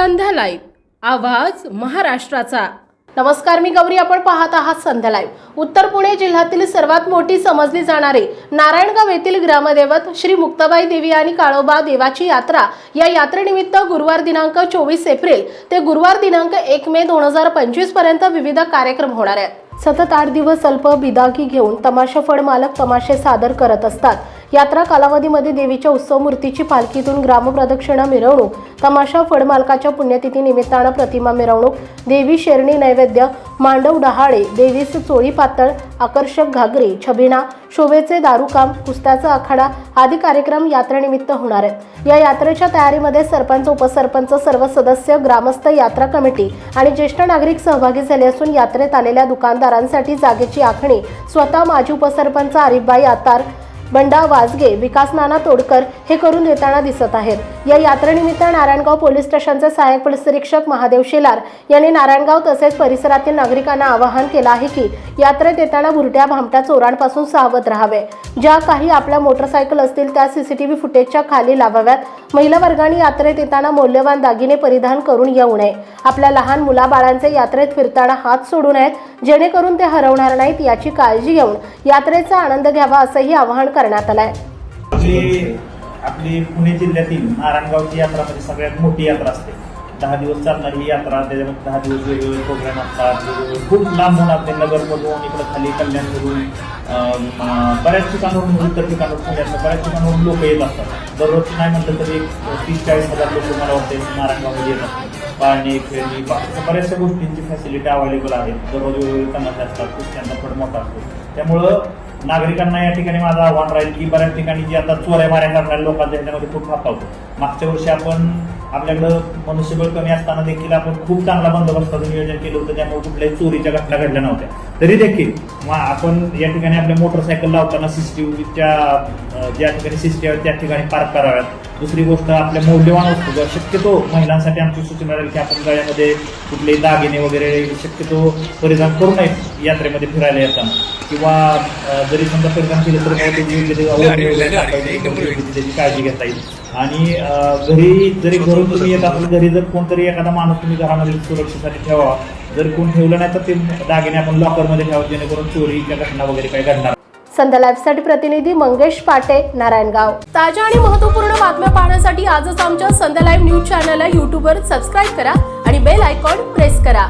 संध्या live आवाज महाराष्ट्राचा. नमस्कार मी गौरी. आपण पाहत आहात संध्या लाईव्ह. उत्तर पुणे जिल्ह्यातील सर्वात मोठी समजली जाणारी नारायणगाव येथील ग्रामदैवत श्री मुक्ताबाई देवी आणि काळोबा देवाची यात्रा या यात्रेनिमित्त गुरुवार दिनांक चोवीस एप्रिल ते गुरुवार दिनांक एक मे दोन हजार पंचवीसपर्यंत विविध कार्यक्रम होणार आहेत. सतत आठ दिवस अल्प बिदागी घेऊन तमाशा फड मालक तमाशे सादर करत असतात. यात्रा कालावधीमध्ये देवीच्या उत्सव मूर्तीची पालखीतून ग्रामप्रदक्षिणा मिरवणूक तमाशा फडमालकाच्या पुण्यतिथी निमित्तानं प्रतिमा मिरवणूक देवी शेरणी नैवेद्य मांडव डहाळे देवीस चोळी पातळ आकर्षक घागरे छबिना शोभेचे दारूकाम कुस्त्याचा आखाडा आदी कार्यक्रम यात्रेनिमित्त होणार आहेत. या यात्रेच्या तयारीमध्ये सरपंच उपसरपंच सर्व सदस्य ग्रामस्थ यात्रा कमिटी आणि ज्येष्ठ नागरिक सहभागी झाले असून यात्रेत आलेल्या दुकानदारांसाठी जागेची आखणी स्वतः माजी उपसरपंच आरिफबाई आतार बंडा वाजगे विकास नाना तोडकर हे करून देताना दिसत आहेत. या यात्रेनिमित्त नारायणगाव पोलीस स्टेशनचे सहाय्यक पोलीस निरीक्षक महादेव शेलार यांनी नारायणगाव तसेच परिसरातील नागरिकांना आवाहन केलं आहे की यात्रेत येताना भुरट्या भामट्या चोरांपासून सावध राहावे. ज्या काही आपल्या मोटरसायकल असतील त्या सीसीटीव्ही फुटेजच्या खाली लावाव्यात. महिला वर्गाने यात्रेत येताना मौल्यवान दागिने परिधान करून येऊ नये. आपल्या लहान मुलाबाळांचे यात्रेत फिरताना हात सोडू नयेत. जेणेकरून ते हरवणार नाहीत याची काळजी घेऊन यात्रेचा आनंद घ्यावा असंही आवाहन करण्यात आलंय. आपली पुणे जिल्ह्यातील नारायणगावची यात्रा म्हणजे सगळ्यात मोठी यात्रा असते. दहा दिवस चालणारी ही यात्रा त्याच्यामध्ये दहा दिवस वेगवेगळे प्रोग्राम असतात वेगवेगळे खूप लांबून आपले नगरमधून इकडं खाली कल्याणमधून बऱ्याच ठिकाणावरून उत्तर ठिकाणावरून पुण्यातनं बऱ्याच ठिकाणावरून लोक येत असतात. दररोज नाही म्हटलं तरी एक तीस चाळीस हजार लोक मला वाटते नारायणगावमध्ये येत असतात पाळणे खेळणी बाकीच्या बऱ्याचशा गोष्टींची फॅसिलिटी अवेलेबल आहे दररोज वेगवेगळे तमाशे असतात कुस्त्यांचा फड मोठा असतो. त्यामुळं नागरिकांना या ठिकाणी माझं आव्हान राहील की बऱ्याच ठिकाणी जी आता चोऱ्या माऱ्या करणाऱ्या लोकांच्या ह्याच्यामध्ये खूप फाप होतो मागच्या वर्षी आपण आपल्याकडं मनुष्यबळ कमी असताना देखील आपण खूप चांगला बंदोबस्ताचं नियोजन केलं होतं त्यामुळे कुठल्याही चोरीच्या घटना घडल्या नव्हत्या. तरी देखील मग आपण या ठिकाणी आपल्या मोटरसायकल लावताना सीसीटीव्हीच्या ज्या ठिकाणी सीसीटीव्ही त्या ठिकाणी पार्क कराव्यात. दुसरी गोष्ट आपल्या मौल्यवान वस्तू ज्या शक्यतो महिलांसाठी आमची सूचना राहील की आपण गळ्यामध्ये कुठलेही दागिने वगैरे शक्यतो परिधान करू नयेत यात्रेमध्ये फिरायला येताना. किंवा जरी समजा परिधान केलं तर त्याची काळजी घेता येईल. आणि घरी जरी घरून तुम्ही येत असाल घरी जर कोणतरी एखादा माणूस तुम्ही घरामध्ये सुरक्षेसाठी ठेवा जर कोण ठेवलं नाही तर ते दागिने आपण लॉकरमध्ये ठेवा जेणेकरून चोरीच्या घटना वगैरे काही घडणार नाही. संध्या लाईव्हसाठी प्रतिनिधी मंगेश पाटे नारायणगाव ताज्या आणि महत्त्वपूर्ण बातम्या पाहण्यासाठी आजच आमच्या संध्या लाईव्ह न्यूज चॅनलला यूट्यूबवर सबस्क्राईब करा आणि बेल आयकॉन प्रेस करा